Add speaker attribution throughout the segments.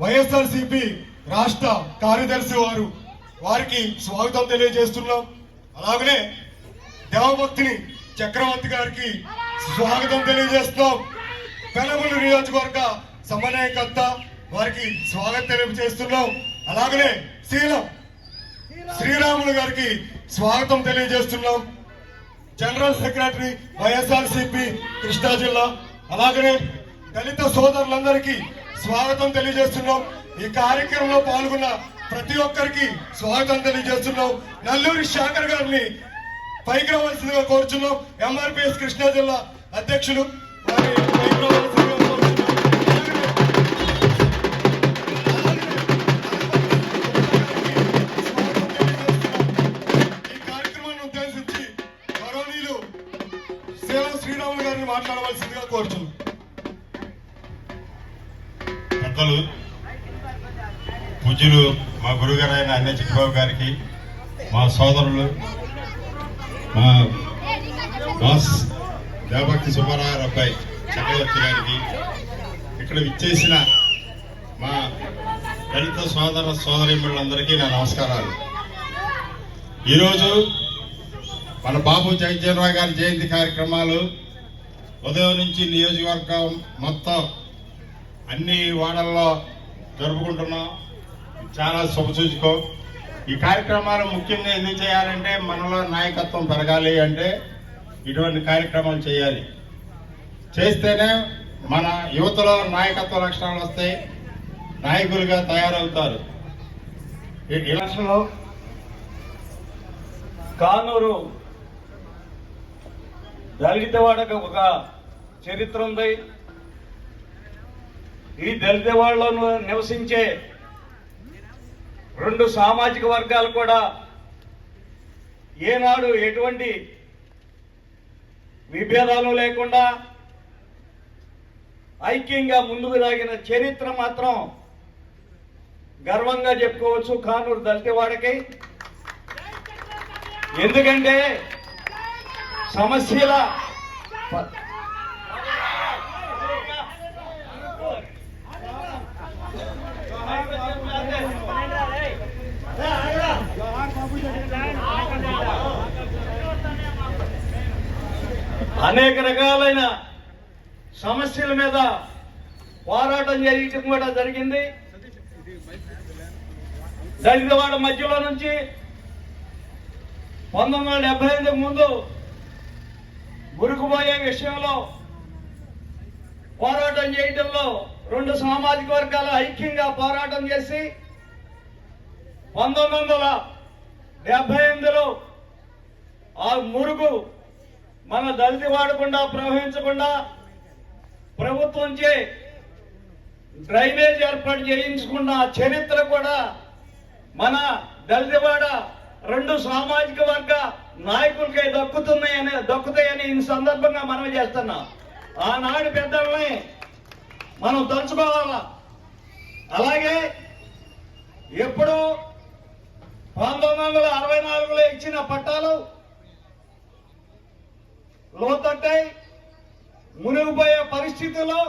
Speaker 1: వైఎస్ఆర్సిపి రాష్ట్ర కార్యదర్శి వారు వారికి స్వాగతం తెలియజేస్తున్నాం. అలాగనే దేవభక్తిని చక్రవర్తి గారికి స్వాగతం తెలియజేస్తున్నాం. పెనమూరు నియోజకవర్గ సమన్వయకర్త వారికి స్వాగతం తెలియజేస్తున్నాం. అలాగనే శీలం శ్రీరాములు గారికి స్వాగతం తెలియజేస్తున్నాం. జనరల్ సెక్రటరీ వైఎస్ఆర్సిపి కృష్ణా జిల్లా అలాగనే దళిత సోదరులందరికీ స్వాగతం తెలియజేస్తున్నాం. ఈ కార్యక్రమంలో పాల్గొన్న ప్రతి ఒక్కరికి స్వాగతం తెలియజేస్తున్నాం. నల్లూరి శేఖర్ గారిని పైకి రావాల్సిందిగా కోరుచున్నాం. ఎంఆర్పిఎస్ కృష్ణా జిల్లా అధ్యక్షులు ఈ కార్యక్రమాన్ని ఉద్దేశించి గౌరవనీయులు సేలం శ్రీరాములు గారిని మాట్లాడవలసిందిగా కోరుతున్నాం
Speaker 2: పెద్దలు పూజ్యులు మా గురుగారు అయిన అన్న చిక్కబాబు గారికి మా సోదరులు మా బాస్ దేవభక్తి సుబ్బారావు అబ్బాయి చక్రవర్తి గారికి ఇక్కడ విచ్చేసిన మా దళిత సోదర సోదరిమణులందరికీ నా నమస్కారాలు. ఈరోజు మన బాబు జగజ్జనరావు గారి జయంతి కార్యక్రమాలు ఉదయం నుంచి నియోజకవర్గం మొత్తం అన్ని వాడల్లో జరుపుకుంటున్నాం. చాలా శుభసూచకం ఈ కార్యక్రమాలు ముఖ్యంగా ఎందుకు చేయాలంటే మనలో నాయకత్వం పెరగాలి అంటే ఇటువంటి కార్యక్రమాలు చేయాలి. చేస్తేనే మన యువతలో నాయకత్వ లక్షణాలు వస్తాయి నాయకులుగా తయారవుతారు. ఈ
Speaker 3: కానూరు దళితవాడకు ఒక చరిత్ర ఉంది. ఈ దళితవాడలో నివసించే రెండు సామాజిక వర్గాలు కూడా ఏనాడు ఎటువంటి విభేదాలు లేకుండా ఐక్యంగా ముందుకు సాగిన చరిత్ర మాత్రం గర్వంగా చెప్పుకోవచ్చు కానూరు దళితవాడకి ఎందుకంటే సమస్యల అనేక రకాలైన సమస్యల మీద పోరాటం చేయటం కూడా జరిగింది. దళితవాడ మధ్యలో నుంచి పంతొమ్మిది వందల డెబ్బై ఐదుకు ముందు గురుకుపోయే విషయంలో పోరాటం చేయడంలో రెండు సామాజిక వర్గాలు ఐక్యంగా పోరాటం చేసి పంతొమ్మిది వందల డెబ్బై ఎనిమిదిలో ఆ మురుగు మన దళితి వాడకుండా ప్రవహించకుండా ప్రభుత్వంచే డ్రైనేజ్ ఏర్పాటు చేయించుకున్న చరిత్ర కూడా మన దళితవాడ రెండు సామాజిక వర్గ నాయకులకే దక్కుతున్నాయని దక్కుతాయని ఈ సందర్భంగా మనం చేస్తున్నాం. ఆనాడు పెద్దల్ని మనం తలుచుకోవాలా? అలాగే ఎప్పుడు పంతొమ్మిది వందల అరవై నాలుగులో ఇచ్చిన పట్టాలు లోతట్టాయి మునిగిపోయే పరిస్థితుల్లో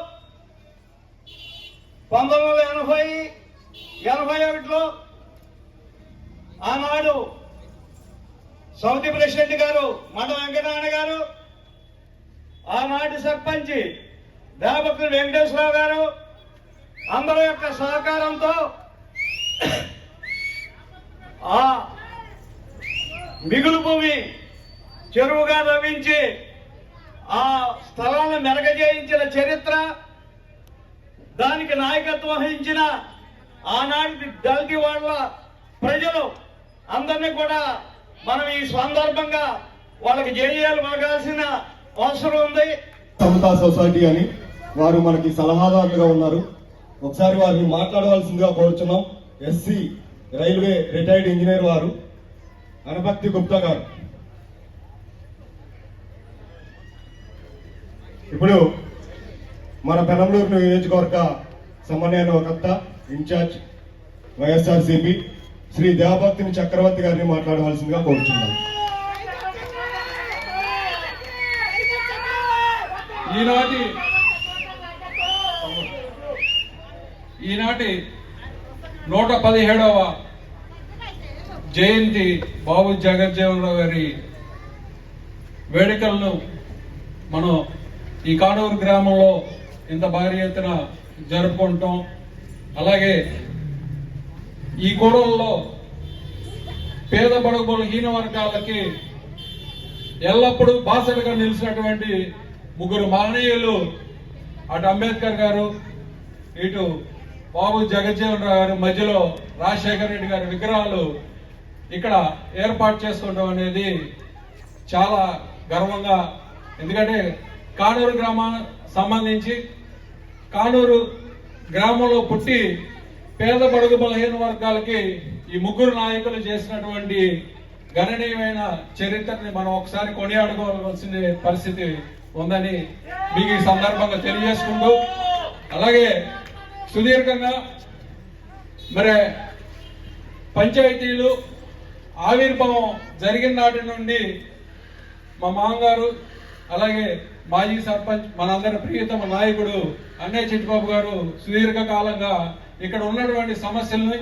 Speaker 3: పంతొమ్మిది వందల ఎనభై ఎనభై ఒకటిలో ఆనాడు సౌదీ ప్రెసిడెంట్ గారు మడ వెంకటనారాయణ గారు ఆనాటి సర్పంచ్ దేవభక్తులు వెంకటేశ్వరరావు గారు అందరి యొక్క సహకారంతో ఆ మిగులు భూమి చెరువుగా లభించి ఆ స్థలాలను మెరగజేయించిన చరిత్ర దానికి నాయకత్వం వహించిన ఆనాటి దళిత వాళ్ళ ప్రజలు అందరినీ కూడా మనం ఈ సందర్భంగా వాళ్ళకి జేఏలు పలకాల్సిన అవసరం ఉంది.
Speaker 1: సమతా సొసైటీ అని వారు మనకి సలహాదారులుగా ఉన్నారు. ఒకసారి వారిని మాట్లాడవలసిందిగా కోరుచున్నాం. ఎస్సీ రైల్వే రిటైర్డ్ ఇంజనీర్ వారు అనభక్తి గుప్తా గారు. ఇప్పుడు మన పెనంలూరు నియోజకవర్గ సమన్వయకర్త ఇన్ఛార్జ్ వైఎస్ఆర్సీపీ శ్రీ దేవభక్తిని చక్రవర్తి గారిని మాట్లాడవలసిందిగా కోరుచున్నాం.
Speaker 4: ఈనాటి ఈనాటి నూట పదిహేడవ జయంతి బాబు జగజ్జీవనరావు గారి వేడుకలను మనం ఈ కాడూరు గ్రామంలో ఇంత భారీ ఎత్తున జరుపుకుంటాం. అలాగే ఈ కూడల్లో పేద బడుగు హీన వర్గాలకి ఎల్లప్పుడూ బాసటగా నిలిచినటువంటి ముగ్గురు మహనీయులు అటు అంబేద్కర్ గారు ఇటు బాబు జగజ్జీవన్ రావు గారు మధ్యలో రాజశేఖర రెడ్డి గారి విగ్రహాలు ఇక్కడ ఏర్పాటు చేసుకోవడం అనేది చాలా గర్వంగా ఎందుకంటే కానూరు గ్రామా సంబంధించి కానూరు గ్రామంలో పుట్టి పేద బడుగు బలహీన వర్గాలకి ఈ ముగ్గురు నాయకులు చేసినటువంటి గణనీయమైన చరిత్రని మనం ఒకసారి కొనియాడుకోవాల్సిన పరిస్థితి ఉందని మీకు ఈ సందర్భంగా తెలియజేసుకుంటూ అలాగే సుదీర్ఘంగా మరి పంచాయతీలు ఆవిర్భావం జరిగిన నాటి నుండి మా మామగారు అలాగే మాజీ సర్పంచ్ మనందరి ప్రియతమ నాయకుడు అన్నయ్య చిట్టిబాబు గారు సుదీర్ఘకాలంగా ఇక్కడ ఉన్నటువంటి సమస్యల్ని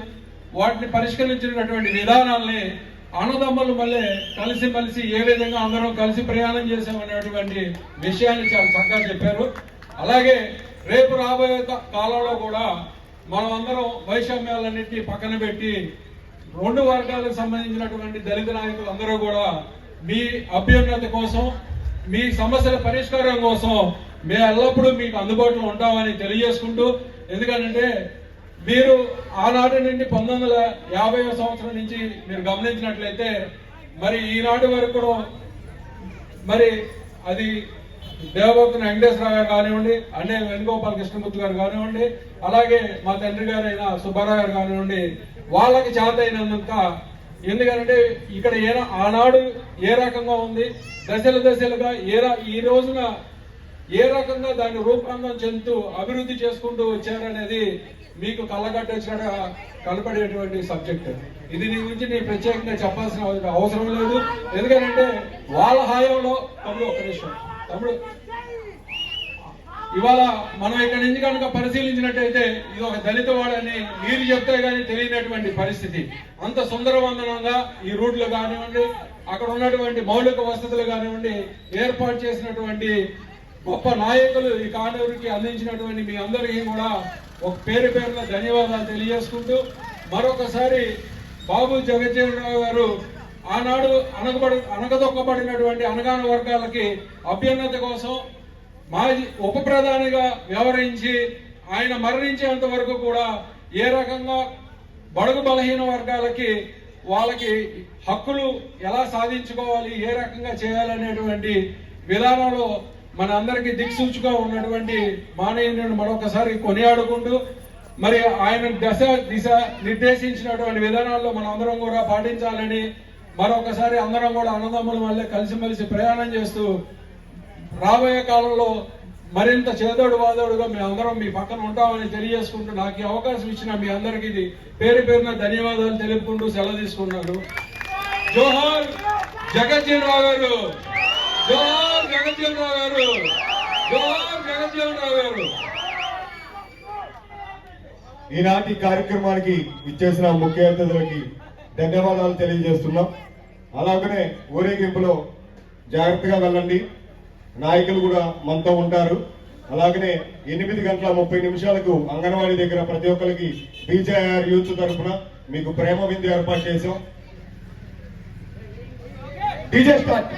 Speaker 4: వాటిని పరిష్కరించినటువంటి విధానాల్ని అన్నదమ్ములు మళ్ళీ కలిసి మలిసి ఏ విధంగా అందరం కలిసి ప్రయాణం చేసామనేటువంటి విషయాన్ని చాలా చక్కగా చెప్పారు. అలాగే రేపు రాబోయే కాలంలో కూడా మనం అందరం వైషమ్యాలన్నింటినీ పక్కన పెట్టి రెండు వర్గాలకు సంబంధించినటువంటి దళిత నాయకులు అందరూ కూడా మీ అభ్యున్నతి కోసం మీ సమస్యల పరిష్కారం కోసం మేము ఎల్లప్పుడూ మీకు అందుబాటులో ఉంటామని తెలియజేసుకుంటూ ఎందుకంటే మీరు ఆనాటి నుండి పంతొమ్మిది వందల యాభై సంవత్సరం నుంచి మీరు గమనించినట్లయితే మరి ఈనాటి వరకు కూడా మరి అది దేవభక్తుని వెంకటేశ్వర గారు కానివ్వండి అన్నే వేణుగోపాల కృష్ణమూర్తి గారు కానివ్వండి అలాగే మా తండ్రి గారు అయిన సుబ్బారావు గారు కానివ్వండి వాళ్ళకి చేత అయినందుక ఎందుకంటే ఇక్కడ ఏ ఆనాడు ఏ రకంగా ఉంది? దశల దశలుగా ఏ ఈ రోజున ఏ రకంగా దాన్ని రూపాంతరం చెందుతూ అభివృద్ధి చేసుకుంటూ వచ్చారనేది మీకు కళ్ళగట్టొచ్చినట్టు కనపడేటువంటి సబ్జెక్ట్. ఇది నీ గురించి నేను ప్రత్యేకంగా చెప్పాల్సిన అవసరం లేదు. ఎందుకంటే వాళ్ళ హాయంలో తమ్ముడు ఒక నిమిషం. తమ్ముడు. ఇవాళ మనం ఇక్కడ నుంచి కనుక పరిశీలించినట్టయితే ఇది ఒక దళిత వాడని మీరు చెప్తే కానీ తెలియనటువంటి పరిస్థితి. అంత సుందరవందనంగా ఈ రూట్లు కానివ్వండి అక్కడ ఉన్నటువంటి మౌలిక వసతులు కానివ్వండి ఏర్పాటు చేసినటువంటి గొప్ప నాయకులు ఈ కానూరుకి అందించినటువంటి మీ అందరికీ కూడా ఒక పేరు పేరున ధన్యవాదాలు తెలియజేసుకుంటూ మరొకసారి బాబు జగజ్జీవనరావు గారు ఆనాడు అనగబడి అనగదొక్కబడినటువంటి అనగాన వర్గాలకి అభ్యున్నతి కోసం మాజీ ఉప ప్రధానిగా వ్యవహరించి ఆయన మరణించేంత వరకు కూడా ఏ రకంగా బడుగు బలహీన వర్గాలకి వాళ్ళకి హక్కులు ఎలా సాధించుకోవాలి ఏ రకంగా చేయాలనేటువంటి విధానంలో మన అందరికీ దిక్సూచిగా ఉన్నటువంటి మానవీయుని మరొకసారి కొనియాడుకుంటూ మరి ఆయన దశ దిశ నిర్దేశించినటువంటి విధానాల్లో మనం అందరం కూడా పాటించాలని మరొకసారి అందరం కూడా అన్నదమ్ముల వల్లే కలిసిమెలిసి ప్రయాణం చేస్తూ రాబోయే కాలంలో మరింత చేదోడు వాదోడుగా మేము అందరం మీ పక్కన ఉంటామని తెలియజేసుకుంటూ నాకు ఈ అవకాశం ఇచ్చిన మీ అందరికీ ఇది పేరు పేరున ధన్యవాదాలు తెలుపుకుంటూ సెలవు తీసుకున్నాను జోహార్ జగజ్జీవన్ రావు గారు. జోహార్ జగజ్జీవన్ రావు గారు. జోహార్ జగజ్జీవన్ రావు గారు.
Speaker 1: ఈనాటి కార్యక్రమానికి ఇచ్చేసిన ముఖ్య అతిథులకి ధన్యవాదాలు తెలియజేస్తున్నాం. అలాగనే ఊరేగింపులో జాగ్రత్తగా వెళ్ళండి. నాయకులు కూడా మనతో ఉంటారు. అలాగనే ఎనిమిది గంటల ముప్పై నిమిషాలకు అంగన్వాడీ దగ్గర ప్రతి ఒక్కరికి బీజేఆర్ యూత్ తరఫున మీకు ప్రేమ విందు ఏర్పాటు చేశాం. DJ start.